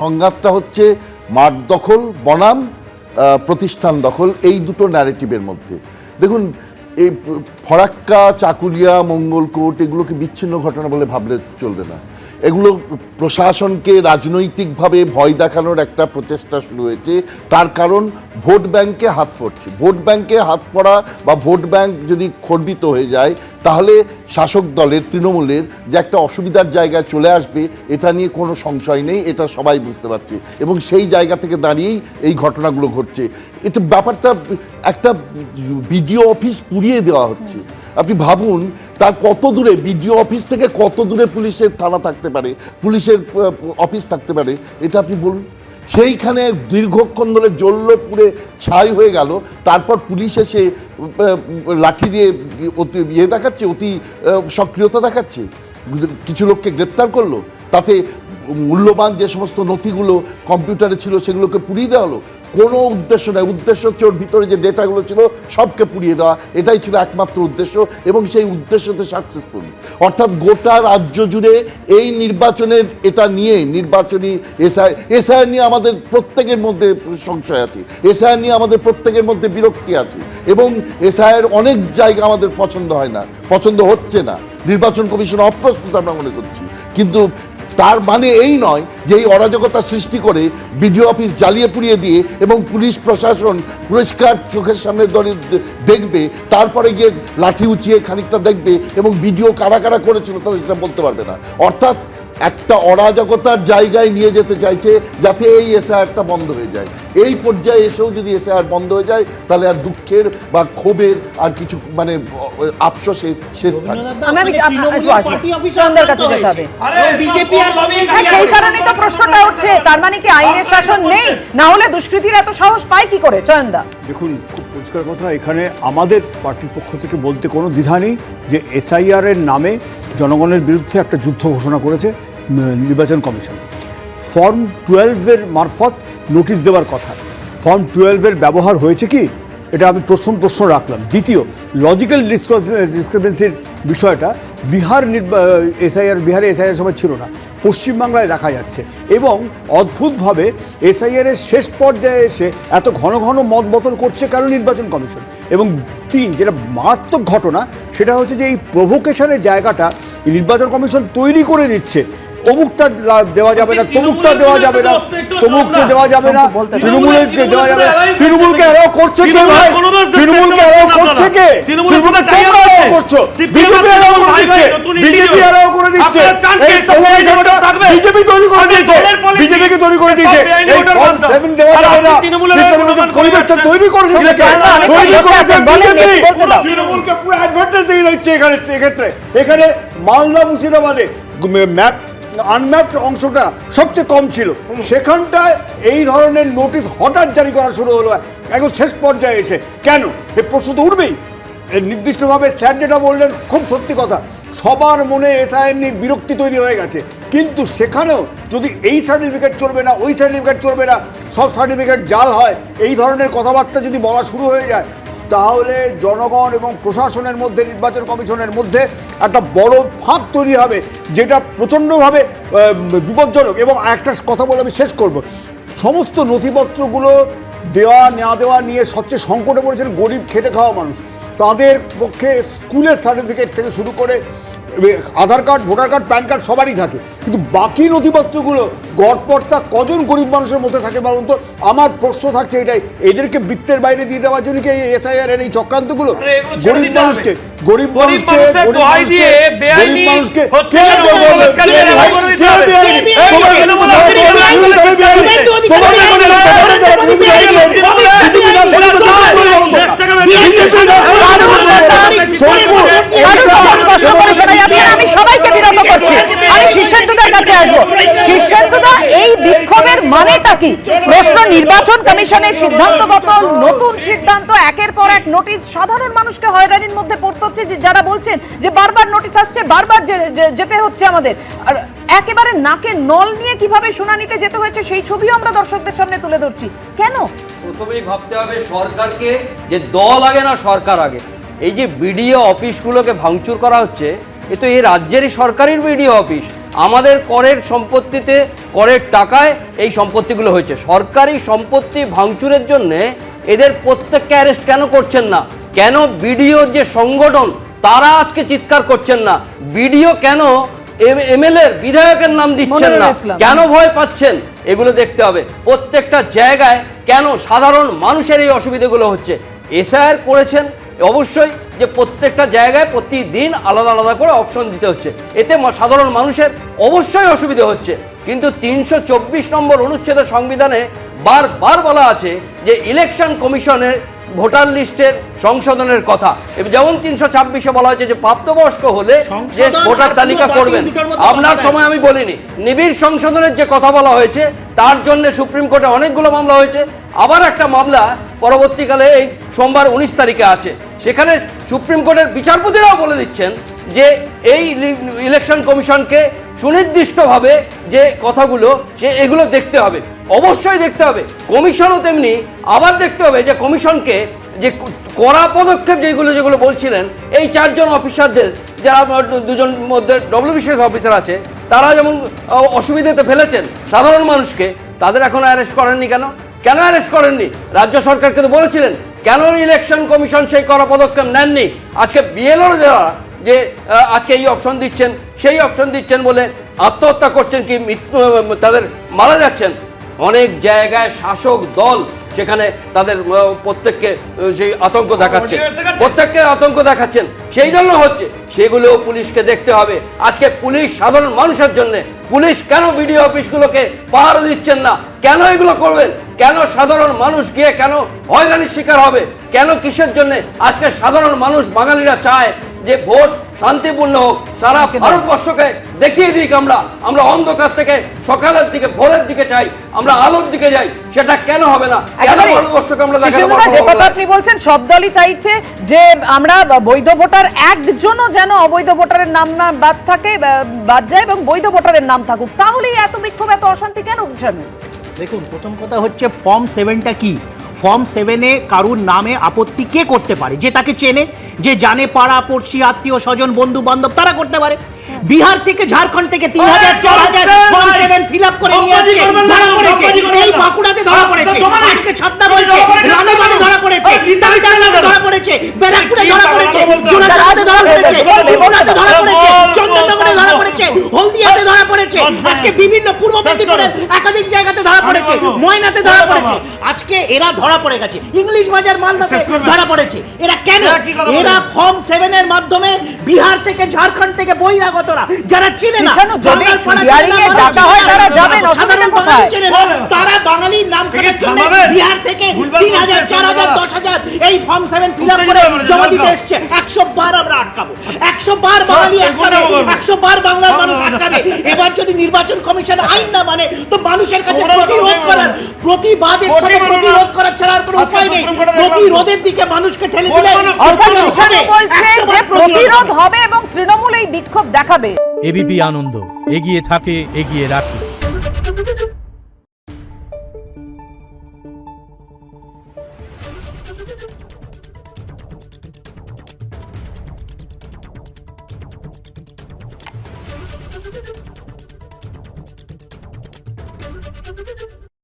সংঘাতটা হচ্ছে মাঠ দখল, বনাম প্রতিষ্ঠান দখল, এই দুটো ন্যারেটিভের মধ্যে। দেখুন, এই ফরাক্কা, চাকুলিয়া, মঙ্গলকোট, এগুলোকে বিচ্ছিন্ন ঘটনা বলে ভাবলে চলবে না। এগুলো প্রশাসনকে রাজনৈতিকভাবে ভয় দেখানোর একটা প্রচেষ্টা শুরু হয়েছে। তার কারণ ভোট ব্যাংকে হাত পড়ছে। ভোট ব্যাংকে হাত পড়া বা ভোট ব্যাংক যদি খর্বিত হয়ে যায়, তাহলে শাসক দলের, তৃণমূলের যে একটা অসুবিধার জায়গায় চলে আসবে, এটা নিয়ে কোনো সংশয় নেই, এটা সবাই বুঝতে পারছে। এবং সেই জায়গা থেকে দাঁড়িয়েই এই ঘটনাগুলো ঘটছে। এটা ব্যাপারটা একটা বিডিও অফিস পুড়িয়ে দেওয়া হচ্ছে। আপনি ভাবুন, তার কত দূরে, বিডিও অফিস থেকে কত দূরে পুলিশের থানা থাকতে পারে, পুলিশের অফিস থাকতে পারে, এটা আপনি বলুন। সেইখানে দীর্ঘক্ষণ ধরে জ্বলল পুড়ে ছাই হয়ে গেল, তারপর পুলিশ এসে লাঠি দিয়ে অতি ইয়ে দেখাচ্ছে, অতি সক্রিয়তা দেখাচ্ছে। কিছু লোককে গ্রেপ্তার করল, তাতে মূল্যবান যে সমস্ত নথিগুলো কম্পিউটারে ছিল, সেগুলোকে পুড়িয়ে দেওয়া হলো। কোনো উদ্দেশ্য নেই। উদ্দেশ্য হচ্ছে ওর ভিতরে যে ডেটাগুলো ছিল সবকে পুড়িয়ে দেওয়া। এটাই ছিল একমাত্র উদ্দেশ্য এবং সেই উদ্দেশ্যতে সাকসেসফুল অর্থাৎ গোটা রাজ্য জুড়ে এই নির্বাচনের এটা নিয়ে নির্বাচনী এসআই এসআই নিয়ে আমাদের প্রত্যেকের মধ্যে সংশয় আছে। এসআই নিয়ে আমাদের প্রত্যেকের মধ্যে বিরক্তি আছে এবং এসআইয়ের অনেক জায়গা আমাদের পছন্দ হয় না, পছন্দ হচ্ছে না। নির্বাচন কমিশন অপ্রস্তুত আমরা মনে করছি। কিন্তু তার মানে এই নয় যে এই অরাজকতা সৃষ্টি করে বিডিও অফিস জ্বালিয়ে পুড়িয়ে দিয়ে এবং পুলিশ প্রশাসন পুরস্কার চোখের সামনে ধরে দেখবে, তারপরে গিয়ে লাঠি উঁচিয়ে খানিকটা দেখবে এবং বিডিও কারা কারা করেছিল তারা সেটা বলতে পারবে না। অর্থাৎ একটা অরাজকতার জায়গায় নিয়ে যেতে চাইছে যাতে এই এসআইআরটা বন্ধ হয়ে যায়। এই পর্যায়ে এসেও যদি এসআইআর বন্ধ হয়ে যায় তাহলে আর দুঃখের বা ক্ষোভের আর কিছু মানে আফসোসের শেষ থাকবে। কংগ্রেস। হ্যাঁ, সেই কারণেই তো প্রশ্নটা উঠছে। তার মানে কি আইনের শাসন নেই? না হলে দুষ্কৃতীর এত সাহস পায় কি করে? চয়নদা। দেখুন খুব পরিষ্কার কথা, এখানে আমাদের পার্টির পক্ষ থেকে বলতে কোনো দ্বিধা নেই যে এসআইআর এর নামে জনগণের বিরুদ্ধে একটা যুদ্ধ ঘোষণা করেছে নির্বাচন কমিশন। ফর্ম টুয়েলভের মারফত নোটিশ দেওয়ার কথা। ফর্ম টুয়েলভের ব্যবহার হয়েছে কি? এটা আমি প্রথম প্রশ্ন রাখলাম। দ্বিতীয় লজিক্যাল ডিসক্রিপেন্সির বিষয়টা বিহার এসআইআর বিহারে এসআইআর সময় ছিল না। পশ্চিমবাংলায় দেখা যাচ্ছে। এবং অদ্ভুতভাবে এসআইআর এর শেষ পর্যায়ে এসে এত ঘন ঘন মত বদল করছে কারণ নির্বাচন কমিশন? এবং তিন যেটা মারাত্মক ঘটনা সেটা হচ্ছে যে এই প্রভোকেশনের জায়গাটা নির্বাচন কমিশন তৈরি করে দিচ্ছে। অমুকটা দেওয়া যাবে না তমুকটা দেওয়া যাবে না। তমুকটা দেওয়া যাবে না তৃণমূলের যে দেওয়া যাবে তৃণমূলকে এরাও করছে কে ভাই? তৃণমূলকে এরাও করছে কে? তৃণমূলকে তোমরা এরাও করছ? বিজেপি এরাও করে দিচ্ছে বিজেপি এরাও করে দিচ্ছে। এই প্রভোকেশনটা বিজেপি তৈরি করে দিয়েছে। বিজেপিকে তৈরি করে দিয়েছে। এই ফর্ম সেভেন দেওয়া যাবে না। তৃণমূলের পরিবেশটা তৈরি করেছে কে? তৈরি করেছে বিজেপি। তৃণমূলকে পুরো দিয়ে দিচ্ছে এখানে এক্ষেত্রে এখানে মালদা মুর্শিদাবাদে। ম্যাপ আনম্যাপড অংশটা সবচেয়ে কম ছিল। সেখানটায় এই ধরনের নোটিশ হঠাৎ জারি করা শুরু হলো এখন শেষ পর্যায়ে এসে। কেন? এ প্রশ্ন তো উঠবেই। নির্দিষ্টভাবে স্যার যেটা বললেন, খুব সত্যি কথা। সবার মনে এসআইএন নিয়ে বিরক্তি তৈরি হয়ে গেছে। কিন্তু সেখানেও যদি এই সার্টিফিকেট চলবে না, ওই সার্টিফিকেট চলবে না, সব সার্টিফিকেট জাল হয়, এই ধরনের কথাবার্তা যদি বলা শুরু হয়ে যায় তাহলে জনগণ এবং প্রশাসনের মধ্যে, নির্বাচন কমিশনের মধ্যে একটা বড় ফাঁক তৈরি হবে, যেটা প্রচণ্ডভাবে বিপজ্জনক। এবং একটা কথা বলে আমি শেষ করব। সমস্ত নথিপত্রগুলো দেওয়া, না দেওয়া নিয়ে সবচেয়ে সংকটে পড়েছেন গরিব, খেটে খাওয়া মানুষ। তাদের পক্ষে স্কুলের সার্টিফিকেট থেকে শুরু করে Aadhaar card voter card PAN card সবারই থাকে কিন্তু বাকি নথিপত্রগুলো গড়পড়তা কজন গরিব মানুষের মধ্যে থাকে বলুন তো আমার প্রশ্ন থাকছে এটাই এদেরকে বৃত্তের বাইরে দিয়ে দেওয়ার জন্য কি এই এসআইআর এর এই চক্রান্তগুলো গরিব মানুষকে গরিব মানুষকে গরিব মানুষকে দিয়ে গরিব বেআইনি মানুষকে কে বলবে? তোমার- তৃণমূল তোমার- আওয়ামী লীগ তোমার- বেআইনি। তোমার বেআইনি। তোমার বেআইনি। তোমার বেআইনি। বিজেপি না বলে তো তোমার বলে বলো তো। দেশ থেকে বিজেপি না বলে তো তোমার বলে বলো তো। শঙ্কু, আরও কথা স্পষ্ট করে শোনা যাচ্ছে না, আমি সবাইকে বিরত করছি আমি শীর্ষেন্দুদের কাছে আসব শীর্ষেন্দুদা এই বিক্ষোভের মানেটা কি প্রশ্ন, নির্বাচন কমিশনের সিদ্ধান্তগত নতুন সিদ্ধান্ত, একের পর এক নোটিশ, সাধারণ মানুষকে হয়রানির মধ্যে পড়তে হচ্ছে যে, যারা বলছেন যে বারবার নোটিশ আসছে, বারবার যেতে হচ্ছে আমাদের। আর একেবারে নাকে নল নিয়ে কীভাবে শুনানিতে যেতে হয়েছে, সেই ছবিও আমরা দর্শকদের সামনে তুলে ধরছি। কেন? প্রথমেই ভাবতে হবে সরকারকে যে দল আগে না সরকার আগে। এই যে বিডিও অফিসগুলোকে ভাঙচুর করা হচ্ছে এ তো এই রাজ্যেরই সরকারি বিডিও অফিস। আমাদের করের সম্পত্তিতে করের টাকায় এই সম্পত্তিগুলো হয়েছে। সরকারি সম্পত্তি ভাঙচুরের জন্যে এদের প্রত্যেককে অ্যারেস্ট কেন করছেন না? কেন বিডিও যে সংগঠন তারা আজকে চিৎকার করছেন না? বিডিও কেন এমএলএর বিধায়কের নাম দিচ্ছেন না? কেন ভয় পাচ্ছেন? এগুলো দেখতে হবে। প্রত্যেকটা জায়গায় কেন সাধারণ মানুষের এই অসুবিধাগুলো হচ্ছে? এসআইআর করেছেন। অবশ্যই যে প্রত্যেকটা জায়গায় প্রতিদিন আলাদা আলাদা করে অপশন দিতে হচ্ছে। এতে সাধারণ মানুষের অবশ্যই অসুবিধা হচ্ছে। কিন্তু তিনশো চব্বিশ নম্বর অনুচ্ছেদের সংবিধানে বারবার বলা আছে যে ইলেকশন কমিশনের ভোটার লিস্টের সংশোধনের কথা। যেমন তিনশো ছাব্বিশে বলা হয়েছে যে প্রাপ্তবয়স্ক হলে যে ভোটার তালিকা করবেন। আপনার সময় আমি বলিনি। নিবিড় সংশোধনের যে কথা বলা হয়েছে তার জন্য সুপ্রিম কোর্টে অনেকগুলো মামলা হয়েছে। আবার একটা মামলা পরবর্তীকালে এই সোমবার উনিশ তারিখে আছে। সেখানে সুপ্রিম কোর্টের বিচারপতিরাও বলে দিচ্ছেন যে এই ইলেকশন কমিশনকে সুনির্দিষ্টভাবে যে কথাগুলো, সে এগুলো দেখতে হবে। অবশ্যই দেখতে হবে। কমিশনও তেমনি আবার দেখতে হবে যে কমিশনকে যে করা পদক্ষেপ যেগুলো যেগুলো বলছিলেন, এই চারজন অফিসারদের, যারা দুজন মধ্যে ডব্লিউবিসিএস অফিসার আছে, তারা যেমন অসুবিধাতে ফেলেছেন সাধারণ মানুষকে, তাদের এখনও অ্যারেস্ট করেননি কেন? কেন অ্যারেস্ট করেননি? রাজ্য সরকারকে তো বলেছিলেন কেন ইলেকশন কমিশন সেই কড়া পদক্ষেপ নেননি? আজকে বিএলওর যারা যে আজকে এই অপশন দিচ্ছেন সেই অপশন দিচ্ছেন বলে আত্মহত্যা করছেন কি তাদের মারা যাচ্ছেন? অনেক জায়গায় শাসক দল সেখানে তাদের প্রত্যেককে সেই আতঙ্ক দেখাচ্ছে। প্রত্যেককে আতঙ্ক দেখাচ্ছেন। সেই জন্য হচ্ছে সেগুলো পুলিশকে দেখতে হবে। আজকে পুলিশ সাধারণ মানুষের জন্য পুলিশ কেন বিডিও অফিসগুলোকে পাহারা দিচ্ছেন না? কেন এগুলো করবেন? কেন সাধারণ মানুষ গিয়ে কেন হয়রানির শিকার হবে? কেন কিসের জন্য? আজকে সাধারণ মানুষ বাঙালিরা চায় যে ভোট শান্তিপূর্ণ হোক সারা ভারতবর্ষকে দেখিয়ে দিক আমরা। আমরা অন্ধকার থেকে সকালের দিকে ভোরের দিকে চাই। আমরা আলোর দিকে যাই। সেটা কেন হবে না? কেন ভারতবর্ষকে আমরা যে কথা আপনি বলছেন সব দলই চাইছে যে আমরা বৈধ ভোটার একজনও যেন অবৈধ ভোটারের নাম না বাদ থাকে বাদ যায় এবং বৈধ ভোটারের নাম থাকুক। তাহলেই এত বিক্ষোভ এত অশান্তি কেন কিষাণু দেখুন প্রথম কথা হচ্ছে ফর্ম সেভেনটা কি? ফর্ম সেভেনে কারুর নামে আপত্তি কে করতে পারে? যে তাকে চেনে যে জানে পাড়া পড়শি আত্মীয় স্বজন বন্ধু বান্ধব তারা করতে পারে। বিহার থেকে ঝাড়খণ্ড থেকে তিন হাজার চার হাজার ফর্ম সেভেন ফিল আপ করে নিয়ে আসছে ধরা পড়েছে। এই বাঁকুড়াতে ধরা পড়েছে। আজকে বলছে রানাবাদে ধরা পড়েছে ধরা পড়েছে ব্যারাকপুরে ধরা পড়েছে ধরা পড়েছে ধরা পড়েছে চন্দননগরে ধরা পড়েছে হলদিয়াতে ধরা পড়েছে। আজকে বিভিন্ন পূর্ব মেদিনীপুরের একাধিক জায়গাতে ধরা পড়েছে ময়নাতে ধরা পড়েছে। আজকে এরা ধরা পড়ে গেছে। ইংলিশ বাজার মালদাতে ধরা পড়েছে। এরা কেন? এরা ফর্ম সেভেনের মাধ্যমে বিহার থেকে ঝাড়খণ্ড থেকে বহিরাগতরা যারা চিনে না হয় তারা? চেনে না, বাঙালির নাম কাটার জন্য বিহার থেকে তিন হাজার চার হাজার দশ হাজার এই ফর্ম সেভেন ফিল আপ করে জমা দিতে এসছে। একশো বার আমরা আটকাবো। একশো বার বাঙালি আটকাবে একশো বার বাংলার মানুষ আটকাবে। এবার যদি নির্বাচন কমিশন আইন না মানে তো মানুষের কাছে প্রতিরোধ করার প্রতিবাদ সাথে প্রতিরোধ করার ছাড়া আর কোনো উপায় নেই। প্রতিরোধের দিকে মানুষকে ঠেলে দিলে প্রতিরোধ হবে। বলছে 100 যে বার প্রতিরোধ হবে এবং তৃণমূল এই বিক্ষোভ দেখাবে। এবিপি আনন্দ এগিয়ে থাকে এগিয়ে রাখে।